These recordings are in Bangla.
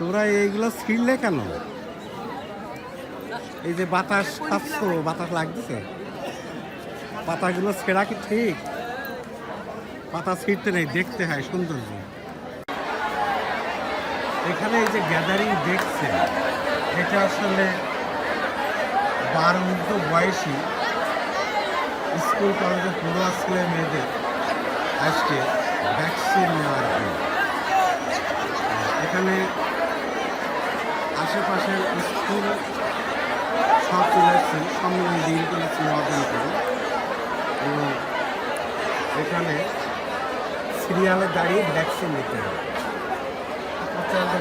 তোমরা এইগুলো ছিঁড়লে কেন? এই যে বাতাস খাচ্ছ বাতাস লাগতেছে। পাতাগুলো ছেঁড়া কি ঠিক? পাতা ছিঁড়তে নেই দেখতে হয় সৌন্দর্য। এখানে এই যে গ্যাদারিং দেখছে এটা আসলে বারো ঊর্ধ্ব বয়সী স্কুল কলেজে পড়ুয়া ছেলে মেয়েদের আজকে ভ্যাকসিন নেওয়ার দিন এখানে আশেপাশের স্কুল সব তুলেছি, সম্মেলন দিন করেছি অর্জন করে। এবং এখানে সিরিয়ালে দাঁড়িয়ে ভ্যাকসিন নিতে হবে।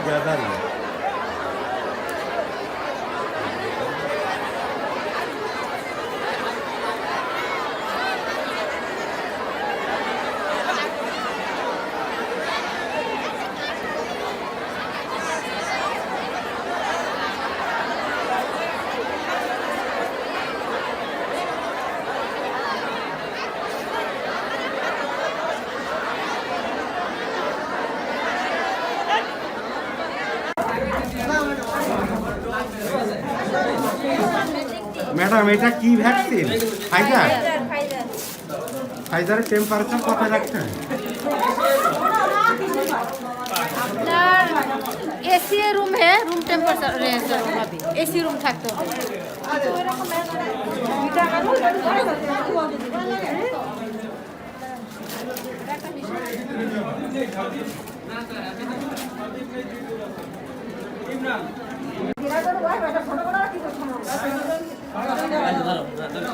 গ্যাদারিং ম্যাডাম এটা কি ভ্যাকসিন ফাইজার ফাইজারের টেম্পারেচার কত রাখছেন? আপনার এসি রুমে রুম টেম্পারেচার হবে। এসি রুম থাকতে হবে।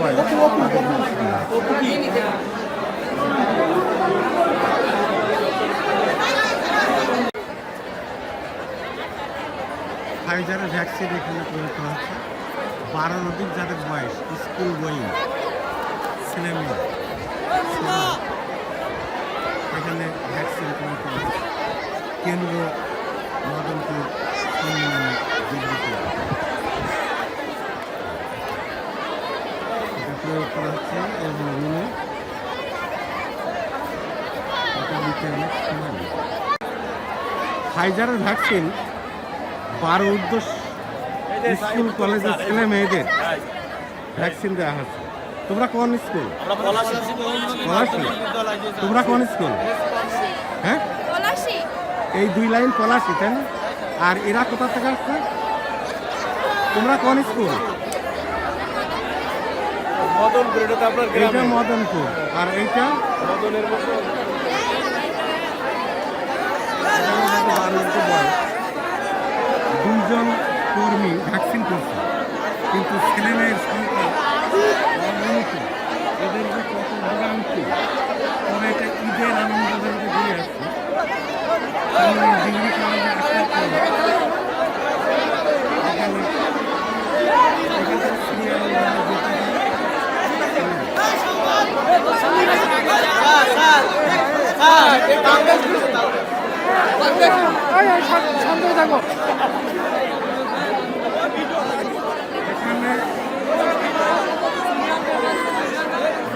বয়স ফাইজারের ভ্যাকসিন এখানে প্রয়োগ করা হচ্ছে। বারোর অধিক যাদের বয়স স্কুল বই ছেলে, এখানে ভ্যাকসিন প্রয়োগ করা হচ্ছে। কেন্দ্র মদনপুর সম্মেলনে দিল্লিতে এটা প্রয়োগ করা হচ্ছে এবং রুমে এটা দিতে অনেক সময় লাগে। ফাইজারের ভ্যাকসিন বারো ঊর্ধ্ব স্কুল কলেজের ছেলে মেয়েদের ভ্যাকসিন দেওয়া হচ্ছে তোমরা কোন স্কুল? তোমরা কোন স্কুল? হ্যাঁ? এই দুই লাইন পলাশি তাই না? আর এরা কোথা থেকে আসছে? তোমরা কোন স্কুল? এটা মদনপুর। আর এইটা? মদনের মতো বারো ঊর্ধ্ব বয়স দুইজন কর্মী ভ্যাকসিন করছে। কিন্তু সংখ্যা অগণিত। এদের যে কত ভোগান্তি, তবে এটা ঈদের আনন্দ বাড়িতে ঘুরে আসছে। এখান থেকে সিরিয়াল যেতে এখানে ভাইরাস ছড়ানোর একটা মুক্ত জায়গা। দুইজন কর্মীর মাধ্যমে এই ভ্যাকসিন কত সময় লাগবে এবং এই ছেলেমেয়েরা কতক্ষণ ধৈর্য ধরে থাকবে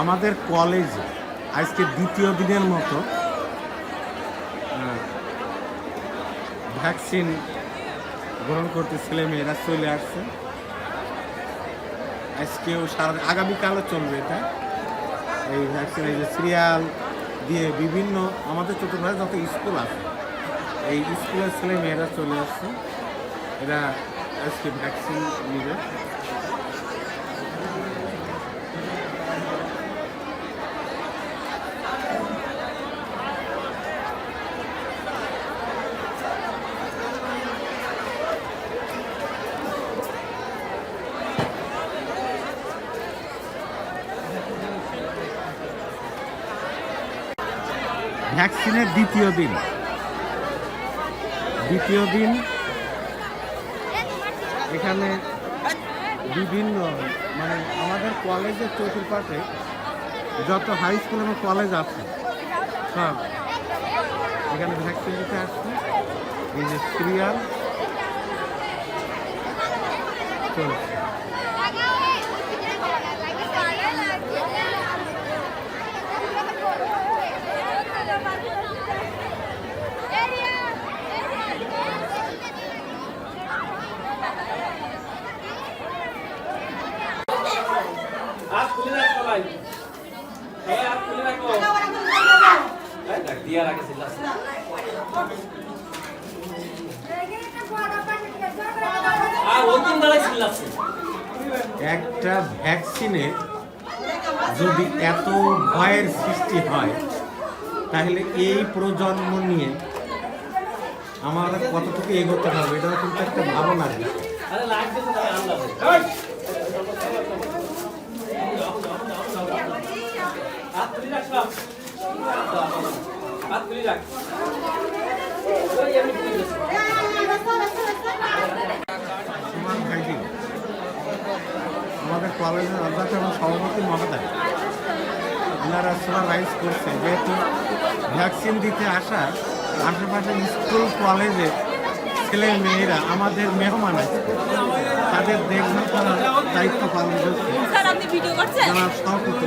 আমাদের কলেজে আজকে দ্বিতীয় দিনের মতো ভ্যাকসিন গ্রহণ করতে ছেলে মেয়েরা চলে আসছে। আজকেও সারা আগামীকালও চলবে এটা। এই ভ্যাকসিন এই যে সিরিয়াল দিয়ে বিভিন্ন, আমাদের চতুর্ভাগে যত স্কুল আছে, এই স্কুলের ছেলে মেয়েরা চলে আসছে। এরা আজকে ভ্যাকসিন নেবে। ভ্যাকসিনের দ্বিতীয় দিন। দ্বিতীয় দিন এখানে বিভিন্ন মানে আমাদের কলেজের চতুর্পাশে যত হাই স্কুল এবং কলেজ আছে, সব এখানে ভ্যাকসিন দিতে আসছে। এই যে সিরিয়াল চলছে। দাঁড়াই সিল্লাসে। একটা ভ্যাকসিনে যদি এত ভয়ের সৃষ্টি হয় তাহলে এই প্রজন্ম নিয়ে আমাদের কতটুকু এগোতে হবে এটা কিন্তু একটা ভাবনার কলেজের অধ্যক্ষ এবং সভাপতি মহোদয়। ওনারা রাইজ করছে যেহেতু ভ্যাকসিন দিতে আসা আশেপাশে স্কুল কলেজে ছেলে মেয়েরা আমাদের মেহমান আছে তাদের দেখভাল করার দায়িত্ব পালন করছে। যারা সভাপতি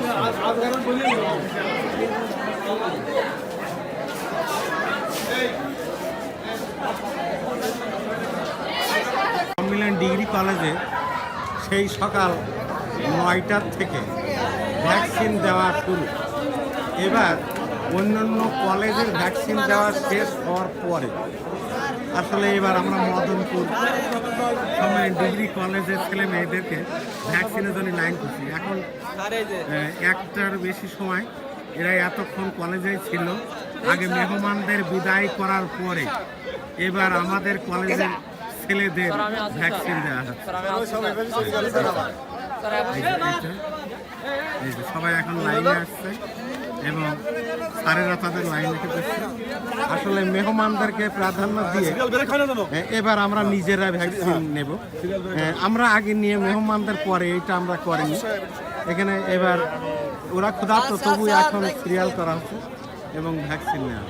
সম্মিলন ডিগ্রি কলেজে সেই সকাল নয়টার থেকে ভ্যাকসিন দেওয়া শুরু। এবার অন্যান্য কলেজের ভ্যাকসিন দেওয়া শেষ হওয়ার পরে, আসলে এবার আমরা মদনপুর সময় ডিগ্রি কলেজের ছেলে মেয়েদেরকে ভ্যাকসিনের জন্য লাইন করছি। এখন একটার বেশি সময় এরা এতক্ষণ কলেজে ছিল। আগে মেহমানদের বিদায় করার পরে এবার আমাদের কলেজের ছেলেদের ভ্যাকসিন দেওয়া হচ্ছে। এই যে সবাই এখন লাইনে আসছে এবং স্যারেরা তাদের লাইন দিচ্ছে আসলে মেহমানদেরকে প্রাধান্য দিয়ে এবার আমরা নিজেরা ভ্যাকসিন নেব। আমরা আগে নিয়ে মেহমানদের পরে এটা আমরা করিনি। এখানে এবার ওরা ক্ষুধার্ত তবু এখন সিরিয়াল করা হচ্ছে এবং ভ্যাকসিন নেওয়া